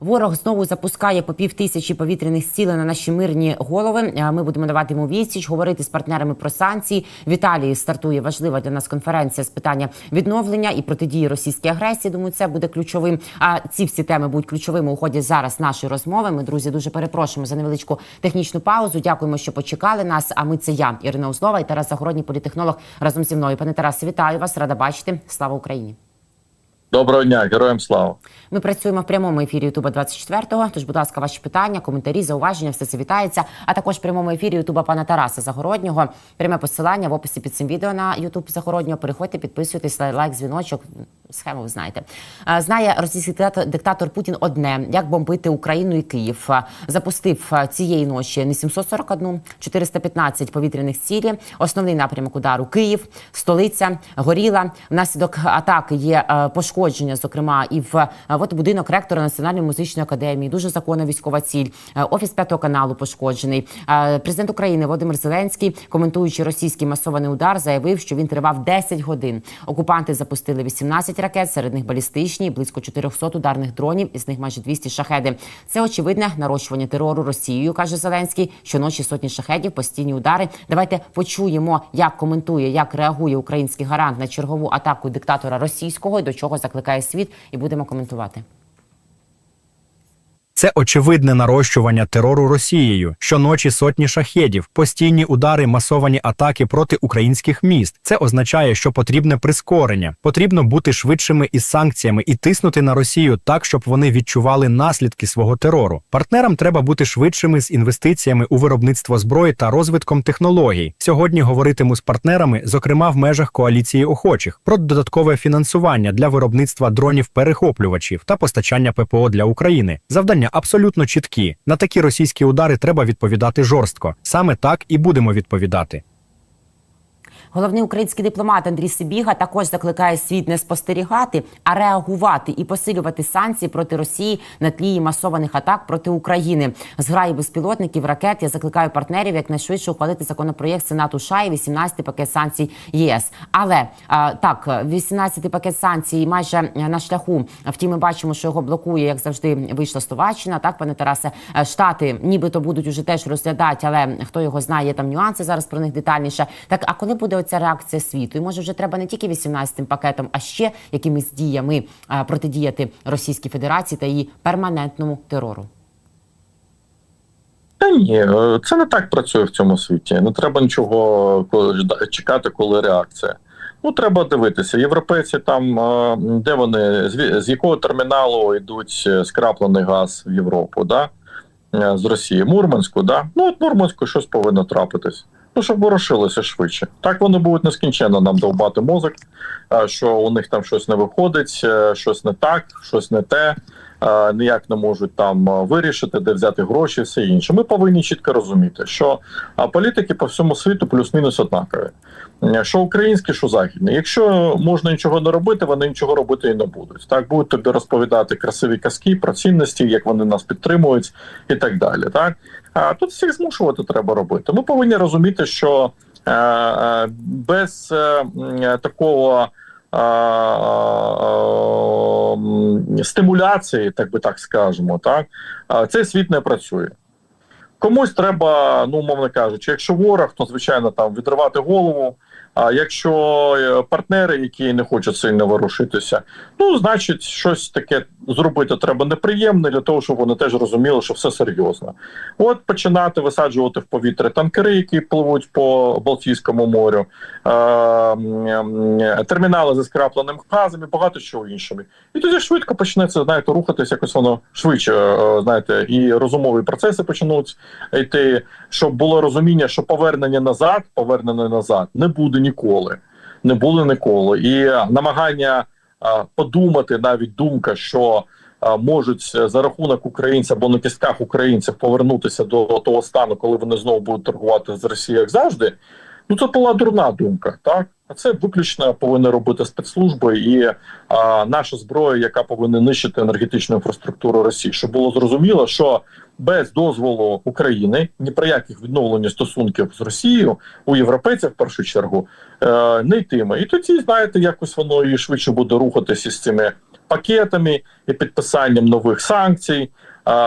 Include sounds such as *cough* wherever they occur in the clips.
Ворог знову запускає по пів тисячі повітряних цілей на наші мирні голови. Ми будемо давати йому відсіч, говорити з партнерами про санкції. В Італії стартує важлива для нас конференція з питання відновлення і протидії російській агресії. Думаю, це буде ключовим. А ці всі теми будуть ключовими у ході зараз нашої розмови. Ми, друзі, дуже перепрошуємо за невеличку технічну паузу. Дякуємо, що почекали нас. А ми це я, Ірина Узлова і Тарас Загородній, політехнолог разом зі мною. Пане Тарасе, вітаю вас, рада бачити. Слава Україні. Доброго дня, героям слава. Ми працюємо в прямому ефірі Ютуба 24-го, Тож, будь ласка, ваші питання, коментарі, зауваження, все це вітається. А також в прямому ефірі Ютуба пана Тараса Загороднього. Пряме посилання в описі під цим відео на Ютуб Загороднього. Переходьте, підписуйтесь, лайк, дзвіночок. Схему ви знаєте. Знає російський диктатор- Путін одне: як бомбити Україну і Київ. Запустив цієї ночі не 741, 415 повітряних цілі. Основний напрямок удару Київ, столиця горіла. Внаслідок атаки є пошкодження, зокрема, і в от будинок ректора Національної музичної академії. Дуже законна військова ціль. Офіс п'ятого каналу пошкоджений. Президент України Володимир Зеленський, коментуючи російський масований удар, заявив, що він тривав 10 годин. Окупанти запустили 18 ракет, серед них балістичні, близько 400 ударних дронів, із них майже 200 шахеди. Це очевидне нарощування терору Росією, каже Зеленський. Щоночі сотні шахедів, постійні удари. Давайте почуємо, як коментує, як реагує український гарант на чергову атаку диктатора російського і до чого закликає світ, і будемо коментувати. Це очевидне нарощування терору Росією, щоночі сотні шахедів, постійні удари, масовані атаки проти українських міст. Це означає, що потрібне прискорення. Потрібно бути швидшими із санкціями і тиснути на Росію так, щоб вони відчували наслідки свого терору. Партнерам треба бути швидшими з інвестиціями у виробництво зброї та розвитком технологій. Сьогодні говоритиму з партнерами, зокрема в межах коаліції охочих, про додаткове фінансування для виробництва дронів-перехоплювачів та постачання ППО для України. Завдання абсолютно чіткі. На такі російські удари треба відповідати жорстко. Саме так і будемо відповідати. Головний український дипломат Андрій Сибіга також закликає світ не спостерігати, а реагувати і посилювати санкції проти Росії на тлі масованих атак проти України. Зграї безпілотників ракет. Я закликаю партнерів якнайшвидше ухвалити законопроєкт Сенату США і 18-й пакет санкцій ЄС. Але а, так, 18-й пакет санкцій майже е, на шляху. Втім, ми бачимо, що його блокує, як завжди, вийшла Словаччина. Так, пане Тарасе, Е, штати нібито будуть уже теж розглядати, але хто його знає, є там нюанси зараз про них детальніше. Так, а коли буде оця реакція світу? І може вже треба не тільки 18-м пакетом, а ще якимись діями е, протидіяти Російській Федерації та її перманентному терору. Та ні, е, це не так працює в цьому світі. Не треба нічого чекати, коли реакція. Ну, треба дивитися. Європейці там, е, де вони, з якого терміналу йдуть скраплений газ в Європу, да? З Росії, Мурманську, да? Ну, от Мурманську щось повинно трапитись. Ну, щоб ворушилося швидше. Так вони будуть нескінченно нам довбати мозок, е, що у них там щось не виходить, е, щось не так, щось не те. е, Ніяк не можуть там вирішити, де взяти гроші, все інше. Ми повинні чітко розуміти, що політики по всьому світу плюс-мінус однакові. Е, Що українські, що західні. Якщо можна нічого не робити, вони нічого робити і не будуть. Так будуть тобі розповідати красиві казки про цінності, як вони нас підтримують, і так далі. Так а тут всіх змушувати треба робити. Ми повинні розуміти, що е, е, без е, такого. е, Стимуляції, так би так скажемо, так цей світ не працює. Комусь треба, ну умовно кажучи, якщо ворог, то звичайно там відривати голову. А якщо е, партнери, які не хочуть сильно ворушитися, ну значить, щось таке зробити треба неприємне для того, щоб вони теж розуміли, що все серйозно. От починати висаджувати в повітря танкери, які пливуть по Балтійському морю, е, термінали зі скрапленим газом і багато чого іншого. І тоді швидко почнеться знаєте, рухатись якось воно швидше. е, Знаєте, і розумові процеси почнуть йти, щоб було розуміння, що повернення назад, повернення назад не буде ніколи. Не були ніколи. І намагання а, подумати, навіть думка, що а, можуть е, за рахунок українця або на кістках українців повернутися до того стану, коли вони знову будуть торгувати з Росією, як завжди. Ну це була дурна думка, так а це виключно повинні робити спецслужби і а, наша зброя, яка повинна нищити енергетичну інфраструктуру Росії, щоб було зрозуміло, що без дозволу України ні про яких відновлення стосунків з Росією у європейців в першу чергу е, не йтиме. І тоді знаєте, якось воно і швидше буде рухатися з цими пакетами і підписанням нових санкцій.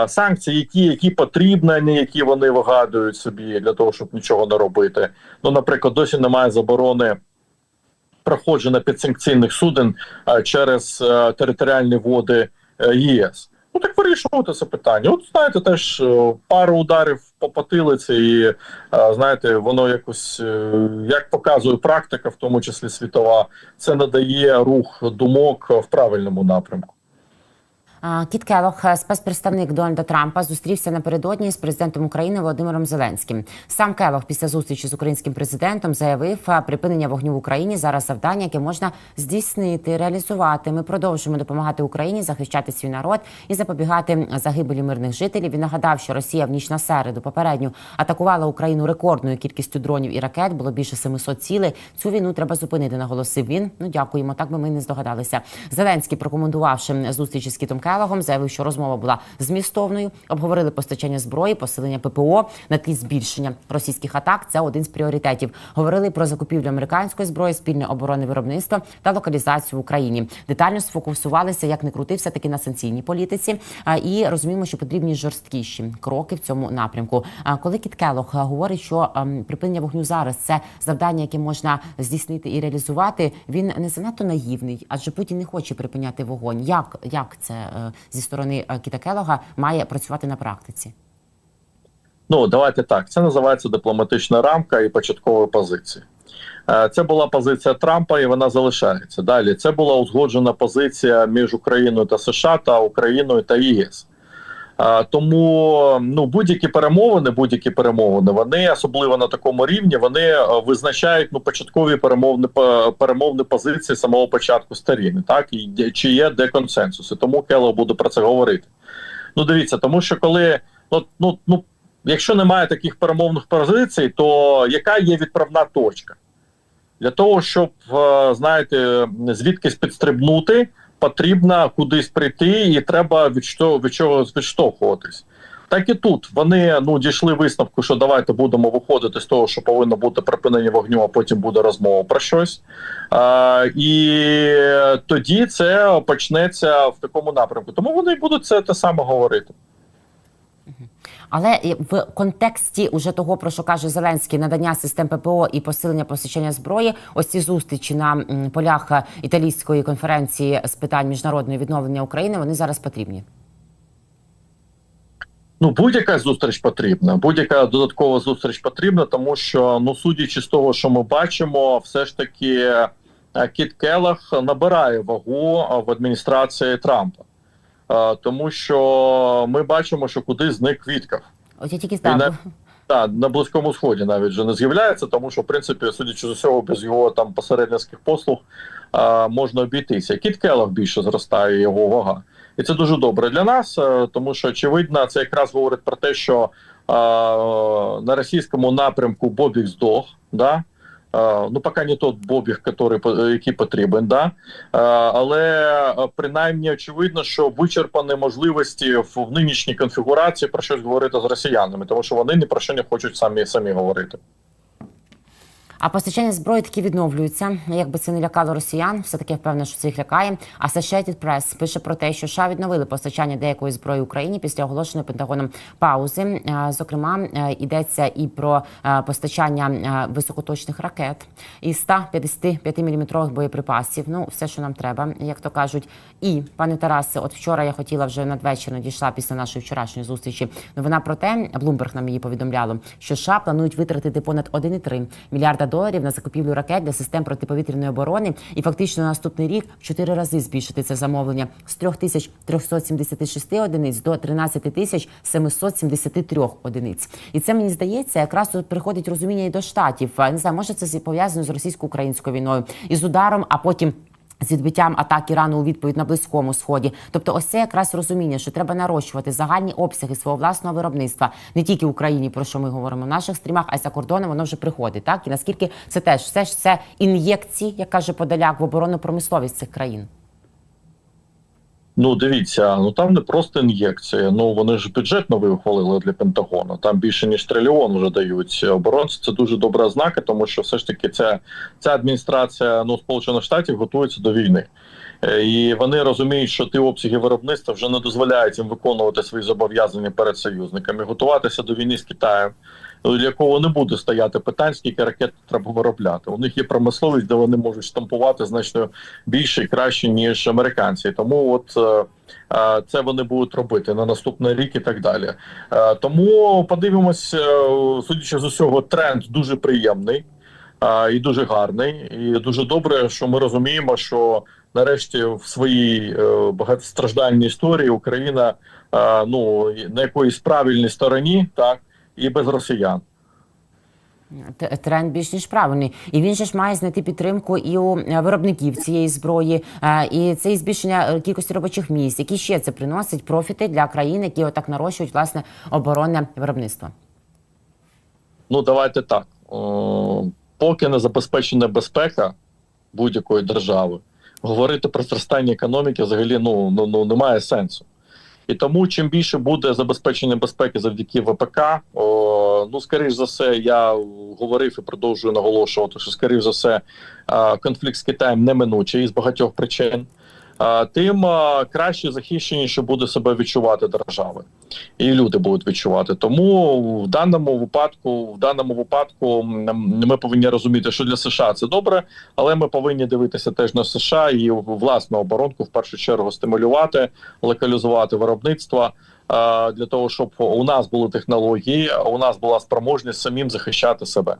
Санкції, які, які потрібні, не які вони вигадують собі для того, щоб нічого не робити. Ну, наприклад, досі немає заборони проходження підсанкційних суден через територіальні води е, ЄС. Ну так вирішувати це питання. От знаєте, теж е, пару ударів по потилиці, і знаєте, воно якось е, як показує практика, в тому числі світова, це надає рух думок в правильному напрямку. Кіт Келох, е, спецпредставник Дональда Трампа, зустрівся напередодні з президентом України Володимиром Зеленським. Сам Келох після зустрічі з українським президентом заявив, припинення вогню в Україні зараз завдання, яке можна здійснити, реалізувати. Ми продовжуємо допомагати Україні захищати свій народ і запобігати загибелі мирних жителів. Він нагадав, що Росія в ніч на середу попередньо атакувала Україну рекордною кількістю дронів і ракет. Було більше 700 цілей. Цю війну треба зупинити. Наголосив він. Ну дякуємо. Так би ми не здогадалися. Зеленський, прокоментувавши зустрічі з Кітом Келогом, заявив, що розмова була змістовною. Обговорили постачання зброї, посилення ППО на тлі збільшення російських атак. Це один з пріоритетів. Говорили про закупівлю американської зброї, спільне оборонне виробництво та локалізацію в Україні. Детально сфокусувалися, як не крути, все таки на санкційній політиці. І розуміємо, що потрібні жорсткіші кроки в цьому напрямку. Коли Кіт Келох а, говорить, що ем, припинення вогню зараз це завдання, яке можна здійснити і реалізувати, він не занадто наївний, адже Путін не хоче припиняти вогонь. Як, як це е, зі сторони Кітакелога Кіта Келога має працювати на практиці? Ну давайте так. Це називається дипломатична рамка і початкові позиції. Е, Це була позиція Трампа, і вона залишається. Далі це була узгоджена позиція між Україною та США та Україною та ЄС. Е, Тому ну будь-які перемовини, будь-які перемовини, вони особливо на такому рівні, вони е, визначають ну початкові перемовні перемовні позиції самого початку сторін, так і чи є де консенсус. І тому Кело буде про це говорити. Ну дивіться, тому що коли ну ну ну якщо немає таких перемовних позицій, то яка є відправна точка? Для того, щоб, е, знаєте, звідкись підстрибнути, потрібно кудись прийти, і треба від, що, від чого відштовхуватись. Так і тут вони ну дійшли висновку, що давайте будемо виходити з того, що повинно бути припинення вогню, а потім буде розмова про щось. А, і тоді це почнеться в такому напрямку. Тому вони будуть це те саме говорити. Але в контексті уже того, про що каже Зеленський, надання систем ППО і посилення постачання зброї, ось ці зустрічі на полях е, італійської конференції з питань міжнародного відновлення України, вони зараз потрібні. Ну, будь-яка зустріч потрібна. Будь-яка додаткова зустріч потрібна, тому що, ну, судячи з того, що ми бачимо, все ж таки е, Кіт Келах набирає вагу в адміністрації Трампа. Тому що ми бачимо, що куди зник Віткав. От я тільки здав. Так, на близькому сході навіть вже не з'являється, тому що в принципі, судячи з усього, без його там посередницьких послуг а, можна обійтися. Кіт Келах більше зростає його вага, і це дуже добре для нас, е, тому що очевидно, це якраз говорить про те, що а, на російському напрямку Бобік здох. Да? Ну, поки не тот Бобіг, який, по- який потрібен, да? Але е, принаймні очевидно, що вичерпані можливості в нинішній конфігурації про щось говорити з росіянами, тому що вони ні про що не хочуть самі самі говорити. А постачання зброї таки відновлюється. Якби це не лякало росіян, все таки впевнена, що це їх лякає. Associated Press пише про те, що США відновили постачання деякої зброї Україні після оголошеної Пентагоном паузи. Зокрема, е, йдеться і про е, постачання е, високоточних ракет і 155 мм боєприпасів. Ну, все, що нам треба, як то кажуть. І пане Тарасе, от вчора я хотіла вже надвечір надійшла після нашої вчорашньої зустрічі. Новина про те, Bloomberg нам її повідомляло, що США планують витратити понад 1,3 мільярда доларів на закупівлю ракет для систем протиповітряної оборони і фактично на наступний рік в чотири рази збільшити це замовлення з 3376 одиниць до 13 тисяч 773 одиниць. І це мені здається, якраз тут приходить розуміння і до штатів. Не знаю, може це пов'язано з російсько-українською війною і з ударом, а потім. З відбиттям атак Ірану у відповідь на близькому сході, тобто, ось це якраз розуміння, що треба нарощувати загальні обсяги свого власного виробництва не тільки в Україні, про що ми говоримо в наших стрімах, а й за кордоном воно вже приходить. Так і наскільки це теж все ж це ін'єкції, як каже Подоляк, в оборонну промисловість цих країн. Ну, дивіться, ну там не просто ін'єкція. Ну вони ж бюджет новий ухвалили для Пентагону. Там більше ніж трильйон вже дають оборонці. Це дуже добра знака, тому що все ж таки ця, ця адміністрація ну Сполучених Штатів готується до війни. Е, І вони розуміють, що ті обсяги виробництва вже не дозволяють їм виконувати свої зобов'язання перед союзниками, готуватися до війни з Китаєм, для якого не буде стояти питань, скільки ракет треба виробляти. У них є промисловість, де вони можуть штампувати значно більше і краще ніж американці. Тому от е, е, це вони будуть робити на наступний рік і так далі. Тому подивимось, судячи з усього, тренд дуже приємний і дуже гарний. І дуже добре, що ми розуміємо, що нарешті в своїй е, багатостраждальній історії Україна е, ну на якоїсь правильній стороні, так і без росіян. Тренд більш ніж правильний, і він же ж має знайти підтримку і у е, виробників цієї зброї, і це і збільшення кількості робочих місць, які ще це приносить профіти для країн, які отак нарощують власне оборонне виробництво. Ну давайте так. Поки не забезпечена безпека будь-якої держави, говорити про зростання економіки взагалі ну, ну, ну немає сенсу. І тому, чим більше буде забезпечення безпеки завдяки ВПК, о, ну скоріш за все, я говорив і продовжую наголошувати, що скоріш за все конфлікт з Китаєм неминучий з багатьох причин. Тим краще захищеніше буде себе відчувати держави, і люди будуть відчувати. Тому в даному випадку, в даному випадку, ми повинні розуміти, що для США це добре, але ми повинні дивитися теж на США і власну оборонку в першу чергу стимулювати, локалізувати виробництво. Для того щоб у нас були технології, у нас була спроможність самим захищати себе.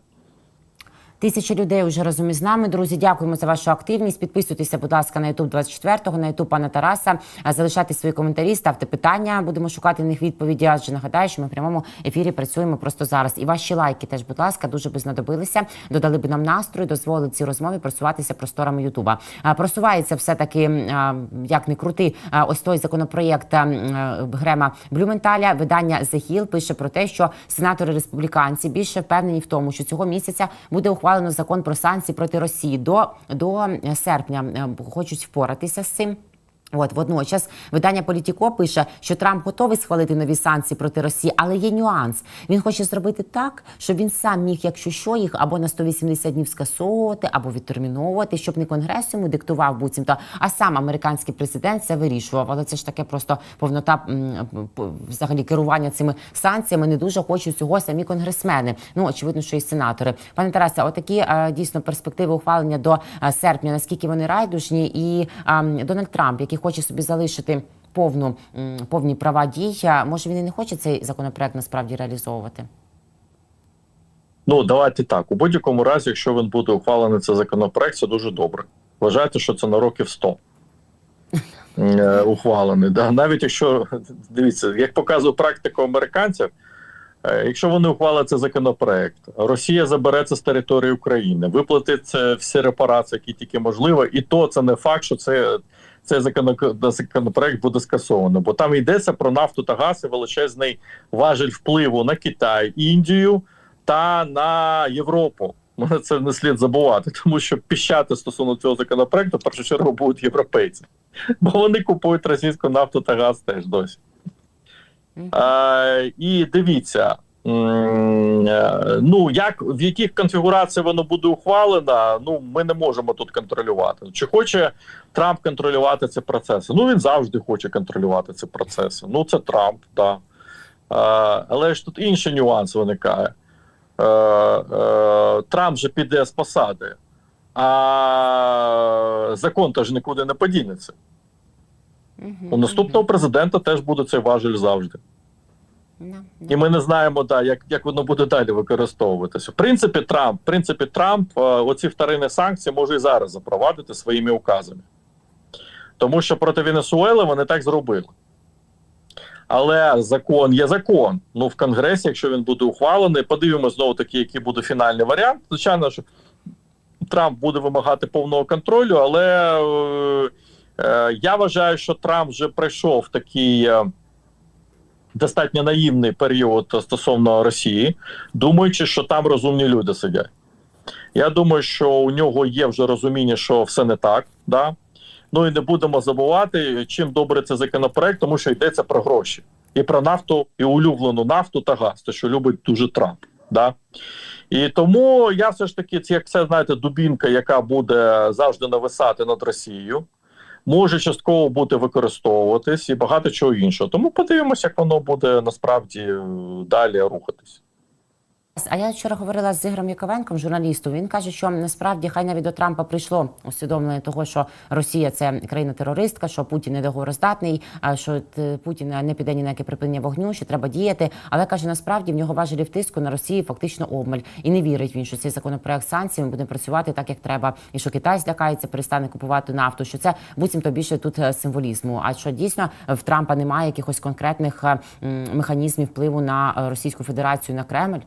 Тисячі людей вже разом із нами. Друзі, дякуємо за вашу активність. Підписуйтеся, будь ласка, на YouTube 24-го, на YouTube пана Тараса. Залишайте свої коментарі, ставте питання. Будемо шукати на них відповіді. Адже нагадаю, що ми в прямому ефірі працюємо просто зараз. І ваші лайки теж, будь ласка, дуже би знадобилися. Додали би нам настрою, дозволили цій розмові просуватися просторами Ютуба. Просувається все таки, як не крути, ось той законопроєкт Грема Блюменталя. Видання The Hill пише про те, що сенатори республіканці більше впевнені в тому, що цього місяця буде ухвалено закон про санкції проти Росії до, до серпня. е, Хочуть впоратися з цим. От водночас видання Політіко пише, що Трамп готовий схвалити нові санкції проти Росії, але є нюанс. Він хоче зробити так, щоб він сам міг, якщо що, їх або на 180 днів скасовувати, або відтерміновувати, щоб не конгрес йому диктував буцімто, а сам американський президент це вирішував. Але це ж таке просто повнота взагалі керування цими санкціями. Не дуже хочуть цього самі конгресмени. Ну очевидно, що і сенатори. Пане Тарасе, отакі е, дійсно перспективи ухвалення до е, серпня. Наскільки вони райдужні, і Дональд Трамп, який хоче собі залишити повну повні права дій, а може він і не хоче цей законопроект насправді реалізовувати. Ну давайте так. У будь-якому разі, якщо він буде ухвалений цей законопроект, це дуже добре. Вважайте, що це на років 100 е, ухвалений. Да? Навіть якщо дивіться, як показує практика американців, е, якщо вони ухвалять цей законопроект, Росія забере це з території України, виплатить це всі репарації, які тільки можливо, і то це не факт, що це. Цей законопроект, буде скасовано, бо там йдеться про нафту та газ і величезний важель впливу на Китай, Індію та на Європу. Мене це не слід забувати, тому що піщати стосовно цього законопроекту в першу чергу будуть європейці, бо вони купують російську нафту та газ теж досі. Е, і дивіться, ну як в яких конфігураціях воно буде ухвалено, ну ми не можемо тут контролювати. Чи хоче Трамп контролювати ці процеси? Ну він завжди хоче контролювати ці процеси. Ну це Трамп, так. Е, але ж тут інший нюанс виникає. Е, е, Трамп же піде з посади, а закон теж нікуди не подінеться. У наступного президента теж буде цей важель завжди. І ми не знаємо, да, як, як воно буде далі використовуватися. В принципі, Трамп, в принципі, Трамп е, оці вторинні санкції може і зараз запровадити своїми указами. Тому що проти Венесуели вони так зробили. Але закон є закон. Ну, в Конгресі, якщо він буде ухвалений, подивимося знову таки, який буде фінальний варіант. Звичайно, що Трамп буде вимагати повного контролю, але е, е, я вважаю, що Трамп вже пройшов такий. Е, достатньо наївний період стосовно Росії, думаючи, що там розумні люди сидять. Я думаю, що у нього є вже розуміння, що все не так. Да? Ну і не будемо забувати, чим добре це законопроект, тому що йдеться про гроші. І про нафту, і улюблену нафту та газ, те, що любить дуже Трамп. Да? І тому я все ж таки, це як це знаєте, дубінка, яка буде завжди нависати над Росією. Може частково бути використовуватись і багато чого іншого. Тому подивимося, як воно буде насправді е, далі рухатись. А я вчора говорила з Ігорем Яковенком, журналістом. Він каже, що насправді хай навіть до Трампа прийшло усвідомлення того, що Росія це країна-терористка, що Путін недоговороздатний, а що е, Путін не піде ні на яке припинення вогню, що треба діяти. Але каже, насправді в нього важелів тиску на Росії фактично обмаль. І не вірить він, що цей законопроект санкцій буде працювати так, як треба, і що Китай злякається, перестане купувати нафту. Що це буцімто більше тут е, символізму. А що дійсно в Трампа немає якихось конкретних е, механізмів впливу на Російську Федерацію на Кремль.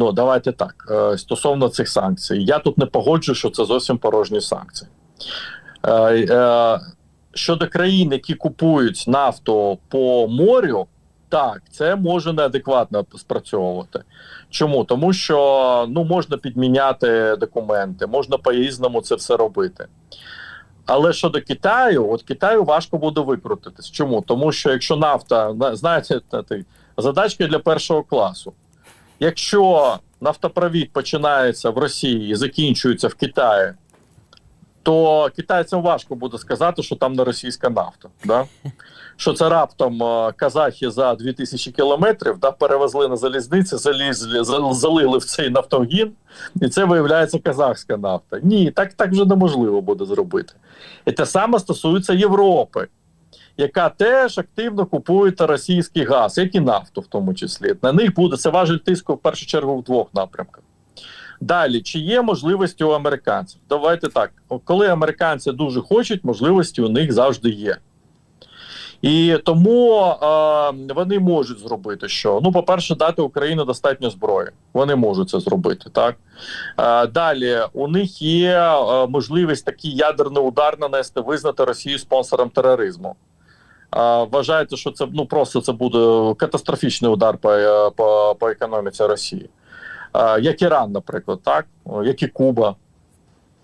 Ну давайте так. Е, Стосовно цих санкцій, я тут не погоджу, що це зовсім порожні санкції. Е, е, Щодо країн, які купують нафту по морю, так, це може неадекватно спрацьовувати. Чому? Тому що ну можна підміняти документи, можна по-різному це все робити. Але щодо Китаю, от Китаю важко буде викрутитись. Чому? Тому що якщо нафта, знаєте, задачки для першого класу. Якщо нафтопровід починається в Росії і закінчується в Китаї, то китайцям важко буде сказати, що там не російська нафта. Да? *laughs* Що це раптом е, казахи за 2000 кілометрів да, перевезли на залізниці, залізли, залили в цей нафтогін, і це виявляється казахська нафта. Ні, так, так вже неможливо буде зробити. І те саме стосується Європи, яка теж активно купує російський газ, як і нафту, в тому числі. На них буде це важель тиску в першу чергу в двох напрямках. Далі, чи є можливості у американців? Давайте так. Коли американці дуже хочуть, можливості у них завжди є. І тому е, вони можуть зробити що? Ну, по-перше, дати Україні достатньо зброї. Вони можуть це зробити, так е, далі у них є е, можливість такий ядерний удар нанести, визнати Росію спонсором тероризму. Вважаєте, що це ну просто це буде катастрофічний удар по, е, по, по економіці Росії, як Іран, наприклад, так як і Куба.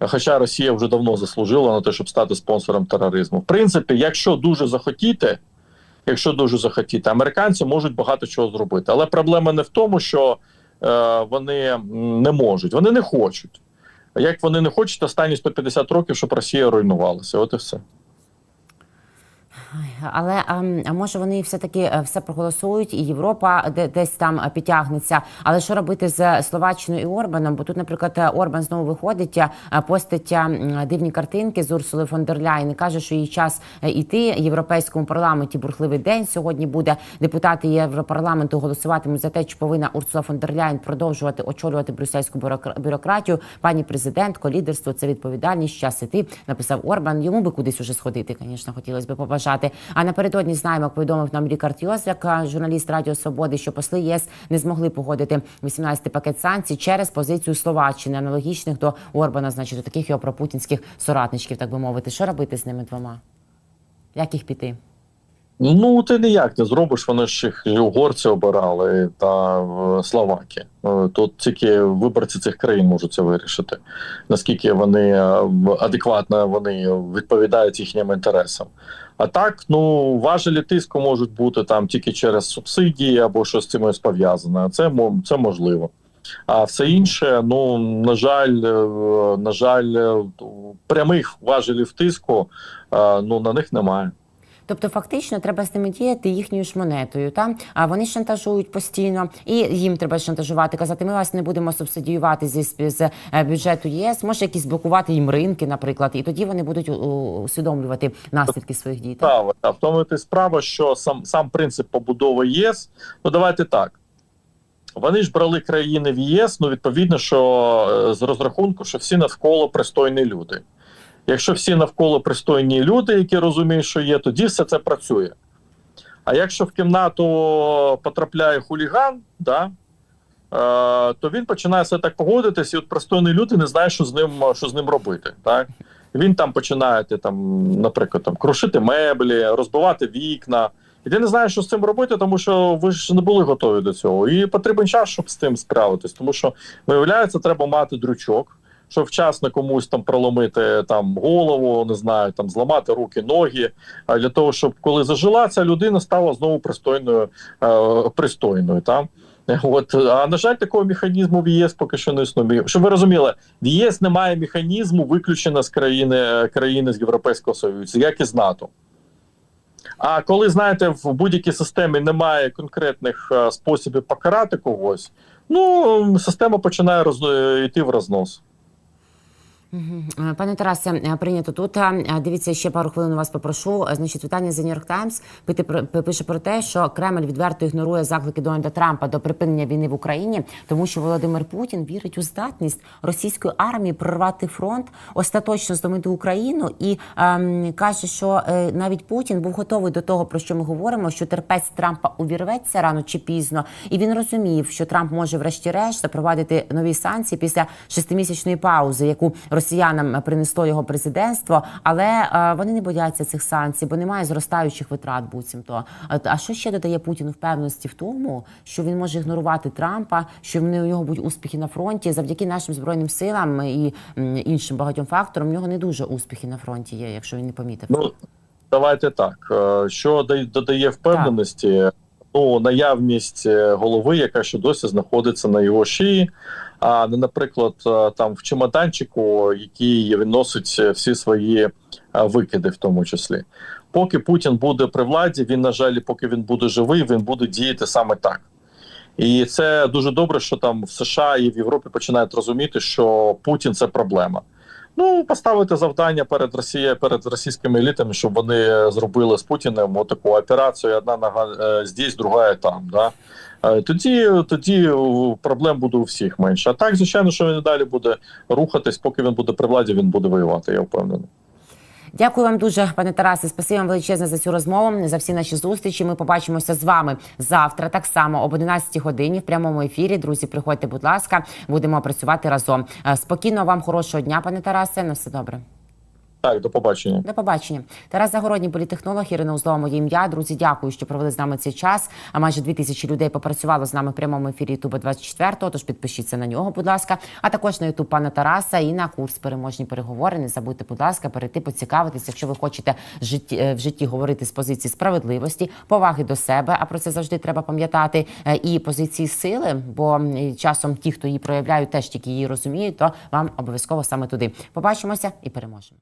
Хоча Росія вже давно заслужила на те, щоб стати спонсором тероризму. В принципі, якщо дуже захотіти, якщо дуже захотіти, американці можуть багато чого зробити. Але проблема не в тому, що е, вони не можуть, вони не хочуть. Як вони не хочуть останні 150 років, щоб Росія руйнувалася. От і все. Але ем, а може вони все таки все проголосують, і Європа де, десь там е, підтягнеться. Але що робити з Словаччиною і Орбаном? Бо тут, наприклад, е, Орбан знову виходить, е, постить е, дивні картинки з Урсули фон дер Ляйн і каже, що їй час е, іти європейському парламенті. Бурхливий день сьогодні буде. Депутати Європарламенту голосуватимуть за те, чи повинна Урсула фон дер Ляйн продовжувати очолювати брюссельську бюрокра- бюрократію. Пані президентко, лідерство це відповідальність. Час іти, написав Орбан. Йому би кудись уже сходити, звісно, хотілося б побажати. А напередодні знаємо, як повідомив нам Рікард Йозляк, журналіст Радіо Свободи, що посли ЄС не змогли погодити 18-й пакет санкцій через позицію Словаччини, аналогічних до Орбана, значить, до таких його пропутінських соратничків, так би мовити. Що робити з ними двома? Як їх піти? Ну ти ніяк не зробиш. Вони ж їх угорці обирали та е, словаки. Е, Тут тільки виборці цих країн можуть це вирішити. Наскільки вони е, адекватно вони відповідають їхнім інтересам. А так, ну важелі тиску можуть бути там тільки через субсидії або щось з цим пов'язане. Це це можливо. А все інше, ну на жаль, на жаль, прямих важелів тиску ну на них немає. Тобто, фактично, треба з ними діяти їхньою ж монетою. Та а вони шантажують постійно, і їм треба шантажувати, казати, ми вас не будемо субсидіювати зі з, е, бюджету ЄС. Може, якісь блокувати їм ринки, наприклад, і тоді вони будуть усвідомлювати наслідки своїх дій. справа. Та в тому і справа, що сам сам принцип побудови ЄС. Ну давайте так. Вони ж брали країни в ЄС, ну відповідно, що е, з розрахунку, що всі навколо пристойні люди. Якщо всі навколо пристойні люди, які розуміють, що є, тоді все це працює. А якщо в кімнату потрапляє хуліган, да, е, то він починає все так погодитись, і от пристойні люди не знають, що з ним, що з ним робити. Так? Він там починає, там, наприклад, там, крушити меблі, розбивати вікна. І ти не знаєш, що з цим робити, тому що ви ж не були готові до цього. І потрібен час, щоб з тим справитись. Тому що, виявляється, треба мати дрючок, щоб вчасно комусь там проломити там голову, не знаю, там зламати руки, ноги. А для того, щоб коли зажила ця людина стала знову пристойною, е, пристойною. Там. От а на жаль, такого механізму в ЄС поки що не існує. Щоб ви розуміли, в ЄС немає механізму виключення з країни країни з Європейського Союзу, як і з НАТО. А коли знаєте, в будь-якій системі немає конкретних е, способів покарати когось, ну система починає роз... йти в рознос. Е, Пане Тарасе, е, прийнято тут. Е, Дивіться, ще пару хвилин у вас попрошу. Значить, вітання з The New York Times пити про- пише про те, що Кремль відверто ігнорує заклики Дональда Трампа до припинення війни в Україні, тому що Володимир Путін вірить у здатність російської армії прорвати фронт, остаточно здомити Україну, і ем, каже, що е, навіть Путін був готовий до того, про що ми говоримо, що терпець Трампа увірветься рано чи пізно, і він розумів, що Трамп може, врешті-решт, запровадити нові санкції після шестимісячної паузи, яку росіянам принесло його президентство. Але е, вони не бояться цих санкцій, бо немає зростаючих витрат, буцімто. А, а що ще додає Путіну впевненості в тому, що він може ігнорувати Трампа, що в нього будуть успіхи на фронті завдяки нашим збройним силам і іншим багатьом факторам. В нього не дуже успіхи на фронті є, якщо він не помітив. Ну давайте так. е, Що дає- додає впевненості? Ну, наявність е, голови, яка ще досі знаходиться на його шиї, а не, наприклад, е, там в чемоданчику, який він носить е, всі свої викиди, в тому числі. Поки Путін буде при владі, він, на жаль, поки він буде живий, він буде діяти саме так. І це дуже добре, що там в США і в Європі починають розуміти, що Путін це проблема. Ну, поставити завдання перед Росією, перед російськими елітами, щоб вони зробили з Путіним таку операцію: одна нога е, здесь, друга там. Да? Е, Тоді, тоді е, проблем буде у всіх менше. А так, звичайно, що він далі буде рухатись, поки він буде при владі, він буде воювати, я впевнений. Дякую вам дуже, пане Тарасе. Спасибі вам величезне за цю розмову, за всі наші зустрічі. Ми побачимося з вами завтра, так само об 11 годині в прямому ефірі. Друзі, приходьте, будь ласка, будемо працювати разом. Е, Спокійно вам хорошого дня, пане Тарасе. На все добре. Так, до побачення. До побачення. Тарас Загородній, політехнолог, Ірина Узлова, моє ім'я. Друзі, дякую, що провели з нами цей час. А майже дві тисячі людей попрацювало з нами в прямому ефірі Ютуба 24 Тож підпишіться на нього, будь ласка. А також на Ютуб пана Тараса і на курс переможні переговори. Не забудьте, будь ласка, перейти, поцікавитися, якщо ви хочете е, в житті говорити з позиції справедливості, поваги до себе. А про це завжди треба пам'ятати. е, І позиції сили, бо часом ті, хто її проявляють, теж тільки її розуміють, то вам обов'язково саме туди. Побачимося і переможемо.